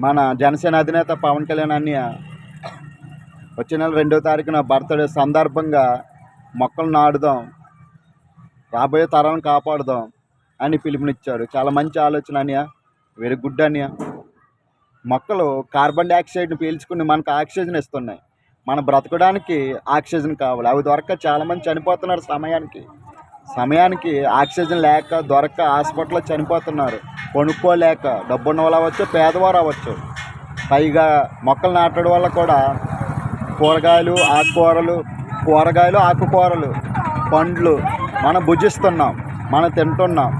మన జనసేన అధినేత పవన్ కళ్యాణ్ అన్నయ్య వచ్చే నెల రెండో తారీఖున బర్త్డే సందర్భంగా మొక్కలు నాటుదాం రాబోయే తరాలను కాపాడుదాం అని పిలుపునిచ్చారు చాలా మంచి ఆలోచన అన్నయ్య. వెరీ గుడ్ అన్నయ్య. మొక్కలు కార్బన్ డైఆక్సైడ్ని పీల్చుకుని మనకు ఆక్సిజన్ ఇస్తున్నాయి. మనం బ్రతకడానికి ఆక్సిజన్ కావాలి. అవి దొరక చాలామంది చనిపోతున్నారు సమయానికి. సమయానికి ఆక్సిజన్ లేక దొరక్క హాస్పిటల్లో చనిపోతున్నారు. కొనుక్కోలేక డబ్బున్న వాళ్ళు అవ్వచ్చు పేదవారు అవ్వచ్చు. పైగా మొక్కలు నాటడం వల్ల కూడా కూరగాయలు ఆకుకూరలు కూరగాయలు ఆకుకూరలు పండ్లు మనం భుజిస్తున్నాం మనం తింటున్నాం.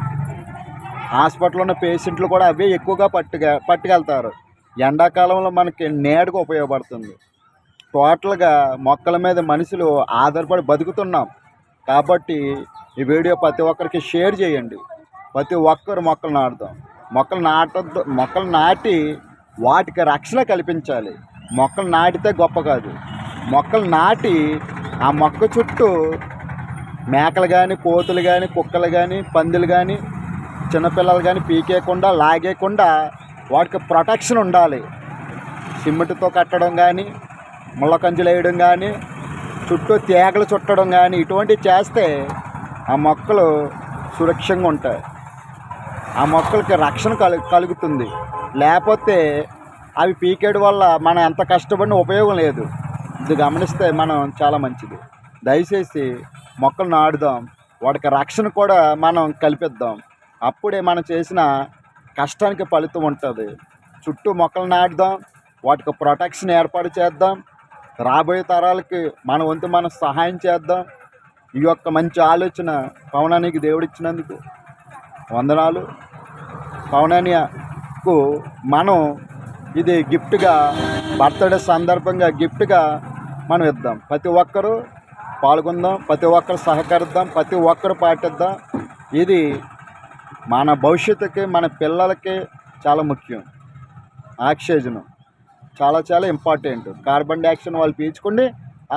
హాస్పిటల్లో ఉన్న పేషెంట్లు కూడా అవే ఎక్కువగా పట్టుకె పట్టుకెళ్తారు. ఎండాకాలంలో మనకి నేడుగా ఉపయోగపడుతుంది. టోటల్గా మొక్కల మీద మనుషులు ఆధారపడి బతుకుతున్నాం. కాబట్టి ఈ వీడియో ప్రతి ఒక్కరికి షేర్ చేయండి. ప్రతి ఒక్కరు మొక్కలు నాటుదాం. మొక్కలు నాటద్దు మొక్కలు నాటి వాటికి రక్షణ కల్పించాలి. మొక్కలు నాటితే గొప్ప కాదు. మొక్కలు నాటి ఆ మొక్క చుట్టూ మేకలు కానీ కోతులు కానీ కుక్కలు కానీ పందులు కానీ చిన్నపిల్లలు కానీ పీకేయకుండా లాగేయకుండా వాటికి ప్రొటెక్షన్ ఉండాలి. సిమెంట్తో కట్టడం కానీ ముళ్ళ కంజులు వేయడం కానీ చుట్టూ తీగలు చుట్టడం కానీ ఇటువంటివి చేస్తే ఆ మొక్కలు సురక్షంగా ఉంటాయి. ఆ మొక్కలకి రక్షణ కలు కలుగుతుంది. లేకపోతే అవి పీకేయడం వల్ల మనం ఎంత కష్టపడిన ఉపయోగం లేదు. ఇది గమనిస్తే మనం చాలా మంచిది. దయచేసి మొక్కలు నాటుదాం. వాటికి రక్షణ కూడా మనం కల్పిద్దాం. అప్పుడే మనం చేసిన కష్టానికి ఫలితం ఉంటుంది. చుట్టూ మొక్కలు నాటుదాం. వాటికి ప్రొటెక్షన్ ఏర్పాటు చేద్దాం. రాబోయే తరాలకి మన వంతు మనం సహాయం చేద్దాం. ఈ యొక్క మంచి ఆలోచన పవనానికి దేవుడిచ్చినందుకు వందనాలు. పవనానియకు మనం ఇది గిఫ్ట్గా బర్త్డే సందర్భంగా గిఫ్ట్గా మనం ఇద్దాం. ప్రతి ఒక్కరూ పాల్గొందాం ప్రతి ఒక్కరు సహకరిద్దాం ప్రతి ఒక్కరు పాటిద్దాం. ఇది మన భవిష్యత్తుకి మన పిల్లలకి చాలా ముఖ్యం. ఆక్సిజన్ చాలా చాలా ఇంపార్టెంట్. కార్బన్ డైఆక్సైడ్ వాళ్ళు పీల్చుకుండి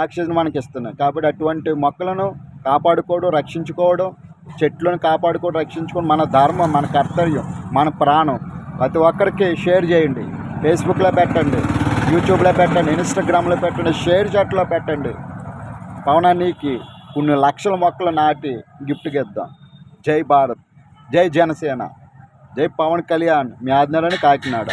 ఆక్సిజన్ మనకి ఇస్తున్నాయి కాబట్టి అటువంటి మొక్కలను కాపాడుకోవడం రక్షించుకోవడం చెట్లను కాపాడుకొని రక్షించుకొని మన ధర్మం మన కర్తవ్యం మన ప్రాణం ప్రతి ఒక్కరికి షేర్ చేయండి. ఫేస్బుక్లో పెట్టండి యూట్యూబ్లో పెట్టండి ఇన్స్టాగ్రామ్లో పెట్టండి షేర్ చాట్లో పెట్టండి. పవనానికి కొన్ని లక్షల మొక్కలు నాటి గిఫ్ట్కి ఇద్దాం. జై భారత్ జై జనసేన జై పవన్ కళ్యాణ్ మీ ఆజ్ఞలని కాకినాడ.